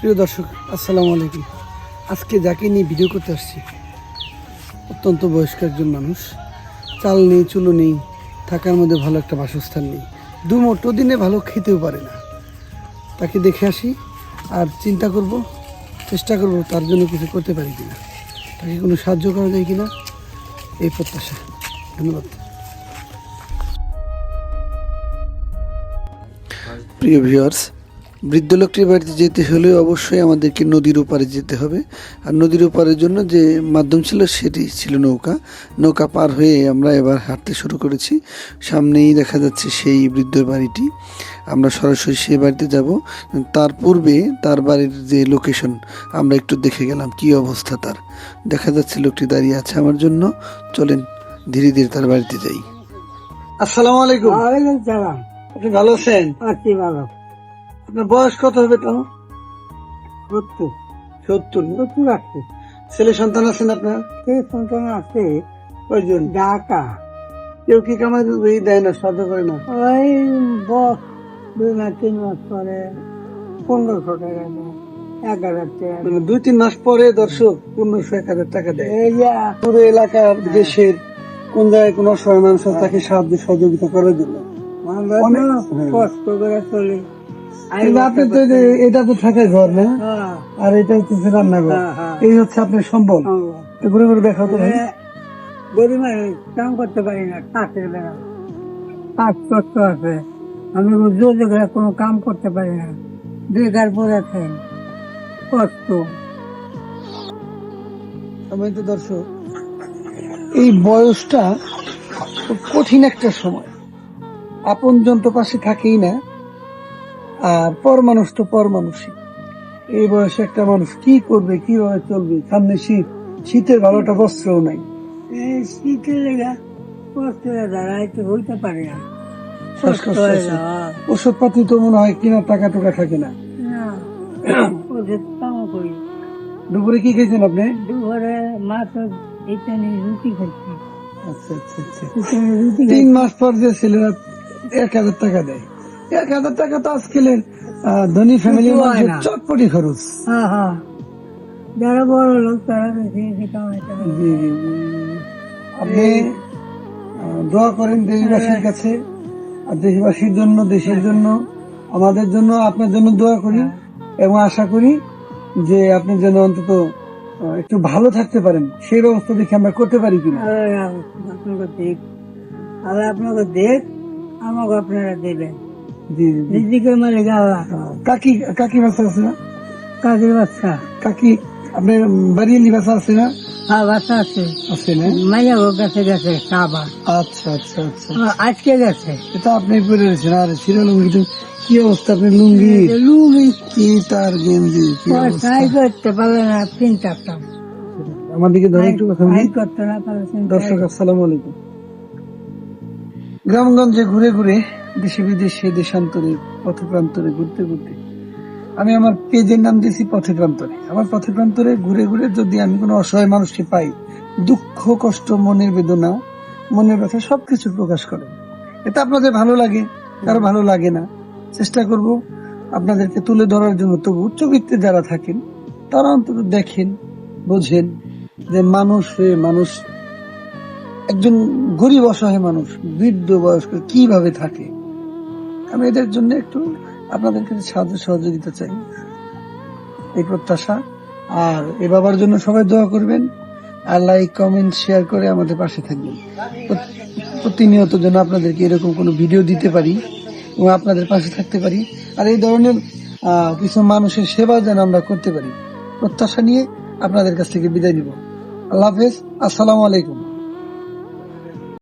প্রিয় দর্শক, আসসালামু আলাইকুম। আজকে যাকে নিয়ে ভিডিও করতে আসছি, অত্যন্ত বয়স্ক একজন মানুষ। চাল নেই, চুলো নেই, থাকার মধ্যে ভালো একটা বাসস্থান নেই। দু মোটো দিনে ভালো খেতেও পারে না। তাকে দেখে আসি আর চিন্তা করব, চেষ্টা করব তার জন্য কিছু করতে পারি কিনা। তাকে কোনো সাহায্য করা যায় কিনা, এই প্রত্যাশা। ধন্যবাদ। প্রিয় ভিউয়ার্স বৃদ্ধ লোকটির বাড়িতে যেতে হলে অবশ্যই আমাদেরকে নদীর ওপারে যেতে হবে। আর নদীর ওপারের জন্য যে মাধ্যম ছিল সেটি ছিল নৌকা। নৌকা পার হয়ে আমরা এবার হাঁটতে শুরু করেছি। সামনেই দেখা যাচ্ছে সেই বৃদ্ধর বাড়িটি। আমরা সরাসরি সেই বাড়িতে যাব। তার পূর্বে তার বাড়ির যে লোকেশন আমরা একটু দেখে গেলাম কি অবস্থা তার। দেখা যাচ্ছে লোকটি দাঁড়িয়ে আছে আমার জন্য। চলেন ধীরে ধীরে তার বাড়িতে যাই। আসসালামু আলাইকুম। আপনি ভালো আছেন? আছি ভালো। আপনার বয়স কত হবে তো সত্তর। সত্তর নতুন আছে ছেলে সন্তান আছেন আপনার? কে সন্তান আছে কয়জন? ঢাকা কেউ কি কামাই এই দেয় না সাহায্য করে না। ওই বস দুই মাস তিন মাস পরে পনেরোশো টাকা দেয়। এক হাজার টাকা মানে দুই তিন মাস পরে দর্শক পনেরোশো এক হাজার টাকা দেয়। এই পুরো এলাকার দেশের কোন জায়গায় কোন অসহায় মানুষ তাকে সাহায্য সহযোগিতা করার জন্য। কষ্ট করে চলি। আপনি তো এটা তো থাকে ঘর না? হ্যাঁ, আর এটা হচ্ছে রান্নাঘর। হ্যাঁ, হ্যাঁ। এই হচ্ছে আপনার সম্বল। ঘুরে ঘুরে দেখা তো গরিব কাম করতে পারি না কাঠের বেড়া। আছে। আমি জোরে করে কোনো কাম করতে পারি না। বেকার পড়ে কষ্ট। আমি তো দর্শক এই বয়সটা কঠিন একটা সময়। আপন তো পাশে থাকেই না। আর পর মানুষ তো পর মানুষই এই বয়সে একটা মানুষ কি করবে কীভাবে চলবে? সামনে শীত। শীতের ভালোটা বস্ত্রও নাই। এই শীতে লেগা কষ্ট দাঁড়াইতে হইতে পারে না। শ্বাসকষ্ট কষ্ট আছে। যাওয়া। ওষুধ পাতি তো মনে হয় কিনার টাকা টুকা থাকে না। দুপুরে কি খেয়েছেন আপনি? দুপুরে মাছ রুটি আচ্ছা আচ্ছা আচ্ছা। এটা নিয়ে রুটি তিন মাস পর যে ছেলেরা এক হাজার টাকা দেয়। এক হাজার টাকা তো আজকাল আহ, ধনী হয় না। চটপটি খরচ। হ্যাঁ হ্যাঁ। যারা বড় লোক তারা জি, জি। আপনি দোয়া করেন দেশবাসীর কাছে। আর দেশবাসীর জন্য দেশের জন্য আমাদের জন্য আপনার জন্য দোয়া করি। এবং আশা করি যে আপনি যেন অন্তত একটু ভালো থাকতে পারেন। সেই ব্যবস্থা দেখে আমরা করতে পারি কিনা। আপনাকে দেখ। আল্লাহ আপনাকে দেখ আমাকে আপনারা দেবেন। রিজিকের মালিক আল্লাহ আহ, কাকি কাকি বাসা আছে না? কাজের বাচ্চা। কাকি আপনার বাড়িয়ালি বাসা আছে না? হ্যাঁ বাচ্চা আছে। আছে না? মাইয়া হোক গেছে গেছে সাবা আচ্ছা আচ্ছা আচ্ছা। আজকে গেছে। এটা আপনি পরে রয়েছেন। আর ছিল লুঙ্গি তো কি অবস্থা আপনি লুঙ্গি? লুঙ্গি। কি তার গেঞ্জি? সাই করতে পারলে না তিন চারটা। আমার দিকে ধরে একটু কথা দর্শক আসসালামু আলাইকুম। গ্রামগঞ্জে ঘুরে ঘুরে দেশে বিদেশে, দেশান্তরে, পথপ্রান্তরে ঘুরতে ঘুরতে আমি আমার পেজের নাম দিয়েছি পথে প্রান্তরে আমার পথে প্রান্তরে ঘুরে ঘুরে যদি আমি কোনো অসহায় মানুষকে পাই, দুঃখ, কষ্ট, মনের বেদনা, মনের ব্যথা সবকিছু প্রকাশ করে। এটা আপনাদের ভালো লাগে, কারও ভালো লাগে না। চেষ্টা করব আপনাদেরকে তুলে ধরার জন্য। তবু উচ্চবিত্তে যারা থাকেন, তারা অন্তত দেখেন, বোঝেন যে মানুষ হয়ে মানুষ একজন গরিব অসহায় মানুষ, বৃদ্ধ বয়স্ক কীভাবে থাকে? আমি এদের জন্য একটু আপনাদের কাছে সাহায্য সহযোগিতা চাই। এই প্রত্যাশা। আর এ বাবার জন্য সবাই দোয়া করবেন। আর লাইক কমেন্ট শেয়ার করে আমাদের পাশে থাকবেন। প্রতিনিয়ত যেন আপনাদেরকে এরকম কোনো ভিডিও দিতে পারি এবং আপনাদের পাশে থাকতে পারি। আর এই ধরনের কিছু মানুষের সেবা যেন আমরা করতে পারি। প্রত্যাশা নিয়ে আপনাদের কাছ থেকে বিদায় নিব। আল্লাহ হাফেজ। আসসালামু আলাইকুম।